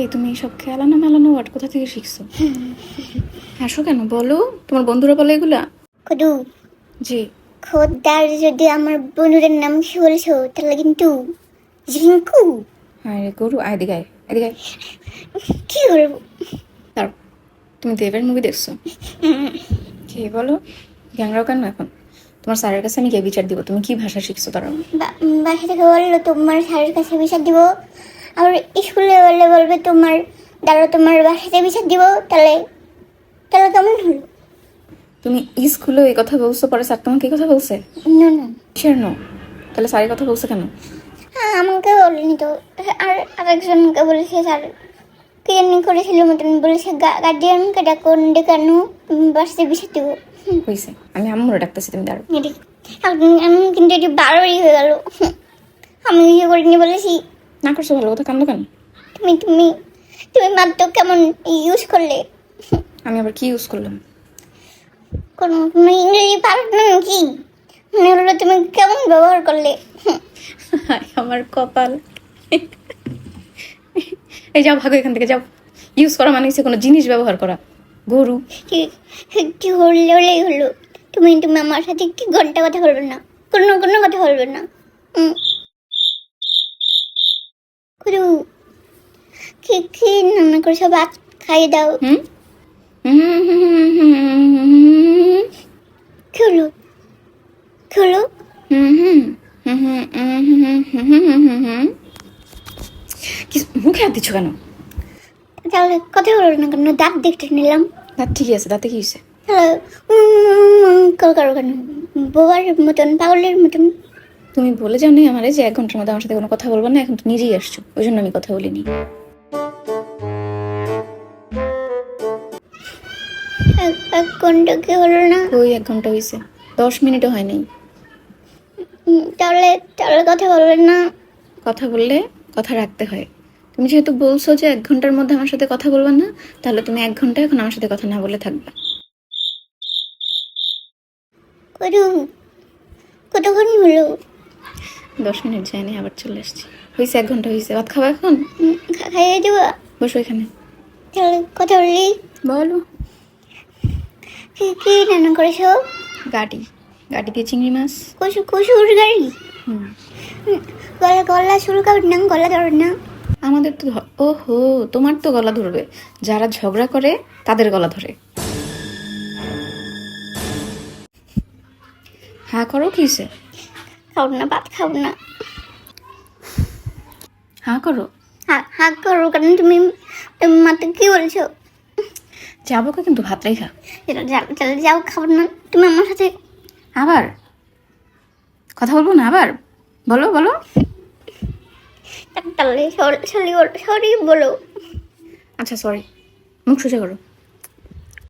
এই তুমি এইসব খেলানো মেলানো ওয়ার্ড কোথা থেকে শিখছো? হাসো কেন? বলো। তোমার বন্ধুরা বলে এগুলা? কদু। জি। খোদ্দার যদি আমার বন্ধুদের নাম শুনছো তাহলে কিন্তু ঝিঙ্কু। হ্যাঁ রে গরু আয় এদিকে আয় এদিকে আয়। কি করব? দাঁড়াও তুমি দেবের মুভি দেখছ? কি বলো? গ্যাংরাও কেন এখন? তোমার স্যারের কাছে আমি গিয়ে বিচার দিব তুমি কি ভাষা শিখছো? তারা বা- বাসা থেকে বলল তোমার স্যারের কাছে বিচার দিব। আবার স্কুলে বললে বলবে তোমার দ্বারা তোমার বাসাতে বিচার দিব তাহলে তাহলে কেমন হলো? তুমি স্কুলে এই কথা বলছো পরে স্যার তোমাকে এই কথা বলছে? না না। কিসের নো তাহলে স্যার কথা বলছে কেন? হ্যাঁ আমাকে বলেনি তো। আর আরেকজনকে বলেছে স্যার কি জানি করেছিল মতন বলেছে গার্ডিয়ানকে ডাকুন ডেকানো বাসাতে বিচার দিব। হয়েছে আমি আম্মুরে ডাকতেছি তুমি দাঁড়ো আমি কিন্তু এটি বারোই হয়ে গেল। আমি ইয়ে করিনি বলেছি না করছ ভালো কথা কান্দো কেন? তুমি তুমি তুমি মাত্র কেমন ইউজ করলে? আমি আবার কি ইউজ করলাম? কোনো তুমি ইংরেজি পারো না কি মনে হলো তুমি কেমন ব্যবহার করলে? আমার কপাল। এই যাও ভাগো এখান থেকে যাও। ইউজ করা মানে হচ্ছে কোনো জিনিস ব্যবহার করা। গরু। কি হলে হলেই হলো? তুমি তুমি আমার সাথে কি ঘণ্টা কথা বলবে না। কোনো কোনো কথা বলবে না। কুরু কি কি রান্না করেছ ভাত খাইয়ে দাও হলো কি মুখে হাত দিচ্ছ কেন তাহলে কথা বলো না কেন দাঁত দেখতে নিলাম দাঁত ঠিকই আছে দাঁতে কি হয়েছে করো করো কেন বোবার মতন পাগলের মতন তুমি বলে যাও নি আমারে যে এক ঘণ্টার মধ্যে আমার সাথে কোনো কথা বলব না এখন তো নিজেই আসছো। ওই জন্য আমি কথা বলিনি। এক- ঘণ্টা কি হলো না? ওই এক ঘণ্টা হয়েছে দশ মিনিটও হয়নি উম, তাহলে তাহলে কথা বলবেন না? কথা বললে কথা রাখতে হয়। তুমি যেহেতু বলছো যে এক ঘণ্টার মধ্যে আমার সাথে কথা বলবে না তাহলে তুমি এক ঘণ্টা এখন আমার সাথে কথা না বলে থাকবে। কতক্ষণ হলো? দশ মিনিট যায়নি আবার চলে আসছি। হয়েছে এক ঘণ্টা হয়েছে ভাত খাওয়া এখন? খাইয়ে দেবো। বসো এখানে। কথা বললি বলো। কি কি রান্না করেছ? গাড়ি। গাড়ি দিয়ে চিংড়ি মাছ। কসু কসুর গাড়ি? গলা গলা শুরু করবেন না গলা ধরবেন না। আমাদের তো ধ- ওহো তোমার তো গলা ধরবে। যারা ঝগড়া করে তাদের গলা ধরে। হ্যাঁ করো কি খাব না ভাত খাব না। হ্যাঁ করো। হাক করো কারণ তুমি মাত্র কি বলছো? যাব কিন্তু ভাত রেখা। যাও চলো যাও খাব না। তুমি আমার সাথে আবার? কথা বলব না আবার? বলো বলো। তাহলে সরি সরি বলো। আচ্ছা সরি মুখ সোজা করো।